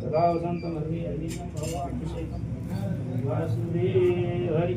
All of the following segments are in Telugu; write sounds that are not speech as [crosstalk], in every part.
सदा वसन्तं हरि हरिं वासुदेव हरि।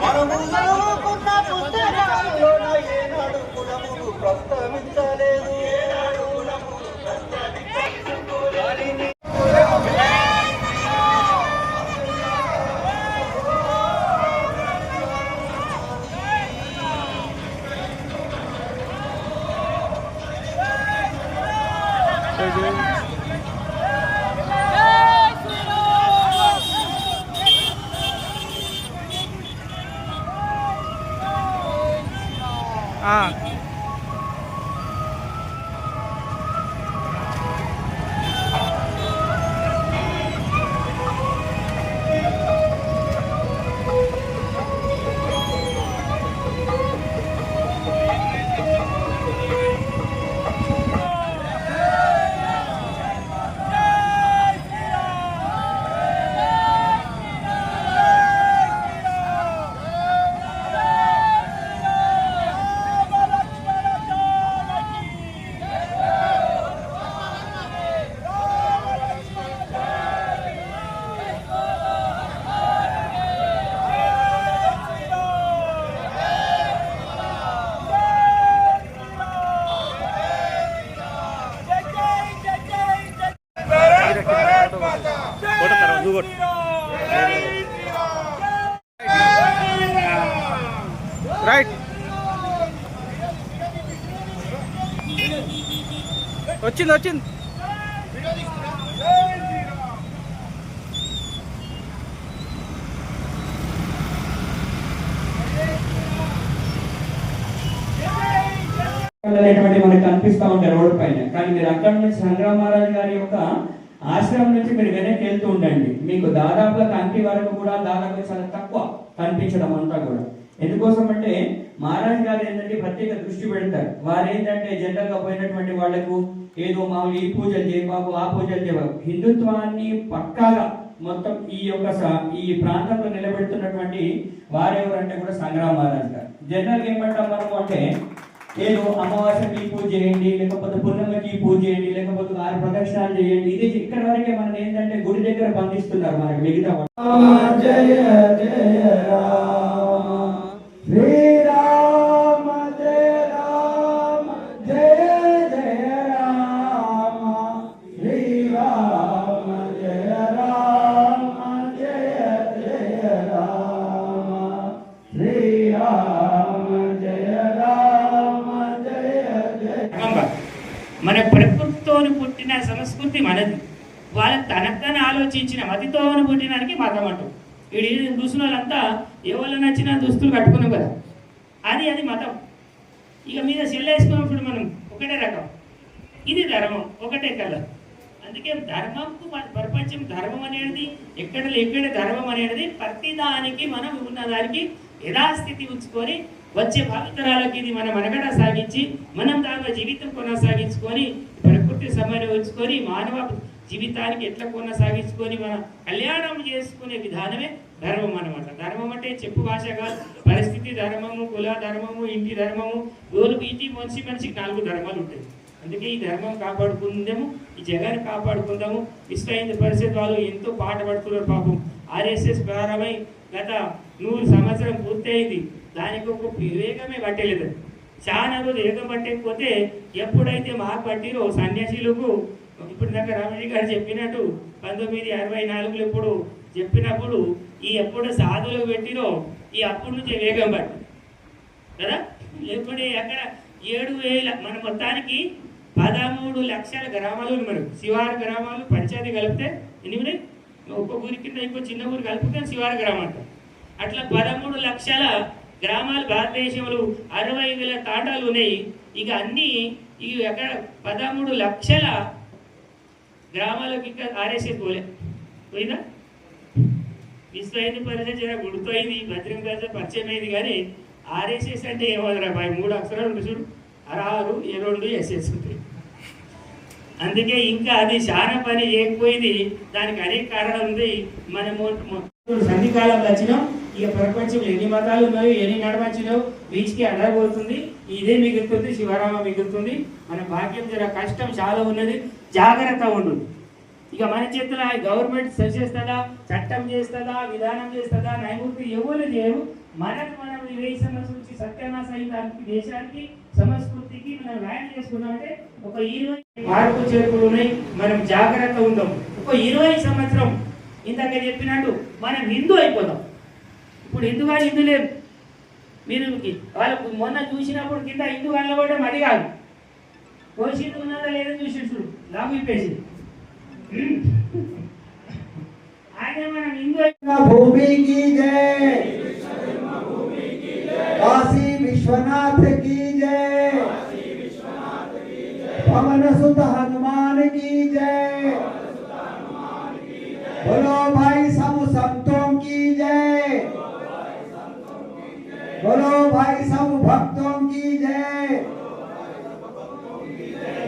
Para 啊。వచ్చింది వచ్చింది. అనేటువంటి మనకు కనిపిస్తా ఉంటాయి రోడ్డు పైన. కానీ మీరు అక్కడ నుంచి సంగ్రామ గారి యొక్క ఆశ్రమం నుంచి మీరు వెనక్కి వెళ్తూ ఉండండి. మీకు దాదాపుగా కంటి వరకు కూడా దాదాపు చాలా తక్కువ కనిపించడం అంతా కూడా. ఎందుకోసం అంటే మహారాజ్ గారు ఏంటంటే ప్రత్యేక దృష్టి పెడతారు. వారు ఏంటంటే పోయినటువంటి వాళ్ళకు ఏదో మామూలు ఈ పూజలు చేయబాబు ఆ పూజలు చేయబాబు హిందుత్వాన్ని పక్కాగా మొత్తం ఈ యొక్క ఈ ప్రాంతంలో నిలబెడుతున్నటువంటి వారెవరంటే కూడా సంగ్రామ మహారాజ్ గారు. జనరల్ ఏమంటాం మనము అంటే ఏదో అమావాస్యకి పూజ చేయండి లేకపోతే పున్నమ్మకి పూజ చేయండి లేకపోతే ఆరు ప్రదక్షిణాలు చేయండి. ఇది ఇక్కడ వరకే మనం ఏంటంటే గుడి దగ్గర బంధిస్తున్నారు మనకి మిగతా జయ జయ రామ. శ్రీరామ జయ రామ జయ జయ రామ శ్రీరామ జయ రామ జయ జయ రామ శ్రీరామ జయ రామ జయ జయ మన ప్రకృతితో పుట్టిన సంస్కృతి మనది. వాళ్ళ తనకని ఆలోచించిన మతితో పుట్టినానికి మతం అంటుంది వీడి చూసిన వాళ్ళంతా ఎవరు నచ్చిన దుస్తులు కట్టుకున్నాం కదా. అది అది మతం. ఇక మీద సెల్ వేసుకున్నప్పుడు మనం ఒకటే రకం. ఇది ధర్మం ఒకటే కలర్. అందుకే ధర్మంకు ప్రపంచం ధర్మం అనేది ఎక్కడ ఎక్కడ ధర్మం అనేది ప్రతిదానికి మనం ఉన్న దానికి యథాస్థితి ఉంచుకొని వచ్చే భావితరాలకి ఇది మనం మనగడ సాగించి మనం దానిలో జీవితం కొనసాగించుకొని ప్రకృతి సమన్వయించుకొని మానవ జీవితానికి ఎట్లా కొనసాగించుకొని మనం కళ్యాణం చేసుకునే విధానమే ధర్మం అన్నమాట. ధర్మం అంటే చెప్పు భాష కాదు. పరిస్థితి ధర్మము కుల ధర్మము ఇంటి ధర్మము గోలు ఇంటి మనిషి మనిషికి నాలుగు ధర్మాలు ఉంటాయి. అందుకే ఈ ధర్మం కాపాడుకుందాము ఈ జగాన్ని కాపాడుకుందాము. విశ్వ హిందూ పరిషత్ వాళ్ళు ఎంతో పాట పడుతున్నారు పాపం. ఆర్ఎస్ఎస్ ప్రారంభమై గత నూరు సంవత్సరం పూర్తయింది. దానికి ఒక వివేకమే పట్టలేదు. చాలా రోజు వేగం పట్టకపోతే ఎప్పుడైతే మాకు పట్టిరో సన్యాసిలకు ఇప్పుడు దాకా రామజీ గారు చెప్పినట్టు పంతొమ్మిది అరవై నాలుగులో ఇప్పుడు చెప్పినప్పుడు ఈ ఎప్పుడు సాధులు పెట్టినో ఈ అప్పుడు నుంచి వేగం పట్టు కదా? లేకపోతే అక్కడ ఏడు వేల మన మొత్తానికి పదమూడు లక్షల గ్రామాలు మనకు శివారు గ్రామాలు పంచాయతీ కలిపితే ఎనిమిది ఒక్క ఊరి కింద ఇంకో చిన్న ఊరు కలిపితే శివారు గ్రామం అట్లా పదమూడు లక్షల గ్రామాలు భారతదేశంలో అరవై వేల తాటాలు ఉన్నాయి. ఇక అన్నీ ఇవి ఎక్కడ పదమూడు లక్షల గ్రామాలకు ఇంకా ఆర్ఎస్ఎస్ పోలే. పోయిందా? విశ్వ హిందూ పరిషత్ జర గుర్తయింది భద్రం పరిషత్ పరిచయం అయింది కానీ ఆర్ఎస్ఎస్ అంటే ఏమోదరా మూడు అక్షరాలు ఉంది చూడు. అరారు ఏ రెండు ఎస్ఎస్ ఉంటాయి. అందుకే ఇంకా అది చాలా పని చేయకపోయింది. దానికి అనేక కారణాలు ఉంది మనము సన్నికాలం వచ్చినాం. ఇక ప్రపంచంలో ఎన్ని మతాలు ఉన్నాయో ఎన్ని నడవచ్చినో వీచికి అడగబోతుంది ఇదే మిగులుతుంది శివరామ మిగులుతుంది. మన భాగ్యం జర కష్టం చాలా ఉన్నది జాగ్రత్త ఉండు. ఇక మన చేతిలో గవర్నమెంట్ చేస్తుందా చట్టం చేస్తుందా విధానం చేస్తుందా న్యాయమూర్తి ఎవరు చేయరు మనకు మనం ఈ వెయ్యి సంవత్సరం నుంచి దేశానికి సంస్కృతికి మనం న్యాయం చేసుకున్నామంటే ఒక ఇరవై మార్పు చేర్పులు ఉన్నాయి మనం జాగ్రత్త ఉందాం. ఒక ఇరవై సంవత్సరం ఇందాక చెప్పినట్టు మనం హిందూ అయిపోతాం ఇప్పుడు హిందూ వాళ్ళు హిందూ లేరు? మీరు వాళ్ళకు మొన్న చూసినప్పుడు కింద హిందూ కనబడడం అది కాదు. కోసింది ఉన్నదా లేదని చూసి చూడు. లాభం ఇప్పేసింది [laughs] ఆయన మనం హిందూ భూమికి జయ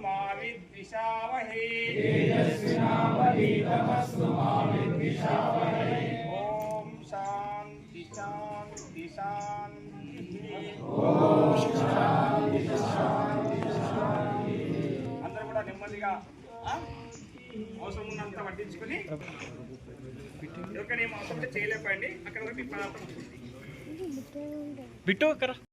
మా విద్విషావహే ఓం శాంతి శాంతి శాంతి అందరూ కూడా నెమ్మదిగా ఆ? అవసరం ఉన్నంత పట్టించుకొని ఏం అవసరం చేయలేకపోయింది అక్కడ మీ ప్రార్థన. ఉంటుంది బిట్టు అక్కడ